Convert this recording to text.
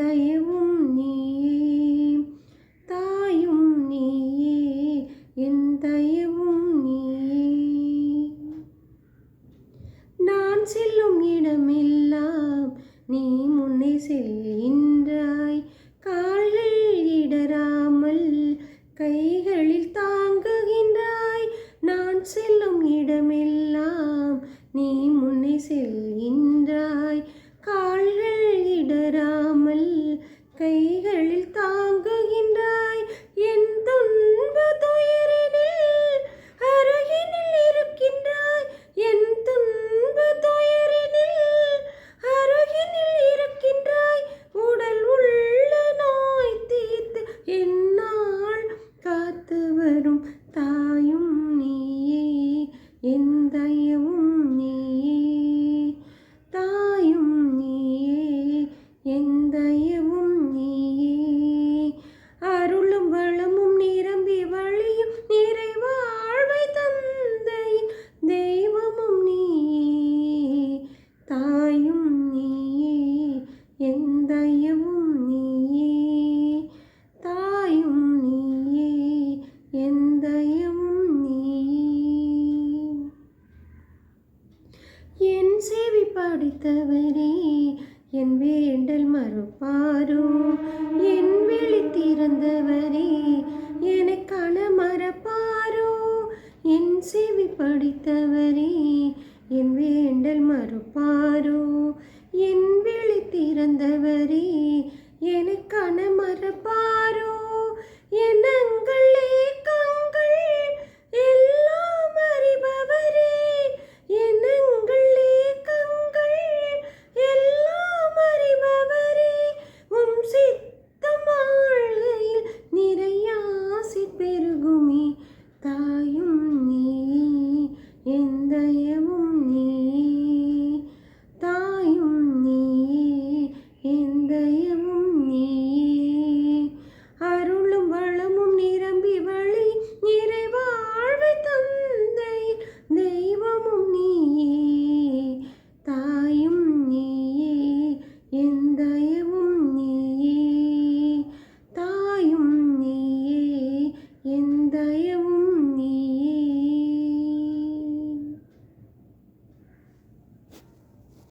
தயவும் நீயே தாயும் நீயே என் தயவும் நீயே. நான் செல்லும் இடமெல்லாம் நீ முன்னே செல்கின்றாய். கால்கள் இடராமல் கைகளில் தாங்குகின்றாய். நான் செல்லும் இடமே கைகளில் தாங்குகின்றாய். என் துன்ப துயரினில் அருகினில் இருக்கின்றாய். என் துன்ப துயரினில் அருகினில் இருக்கின்றாய். உடல் உள்ள நோய் தீர்த்து என்னால் காத்து வரும் தாயும் நீயே. எந்த என் நீயே தாயும் நீயே எந்தயமும் நீயே. என் செவி படித்தவரே என் வேண்டல் மறுப்பாரோ? என் வெளி திறந்தவரே எனக்கான மறப்பாரோ? என் செவி படித்தவரே என் வேண்டல் மறுப்பாரோ? என் விழி திறந்தவரே எனக்கான மறப்பாரோ? எனங்களே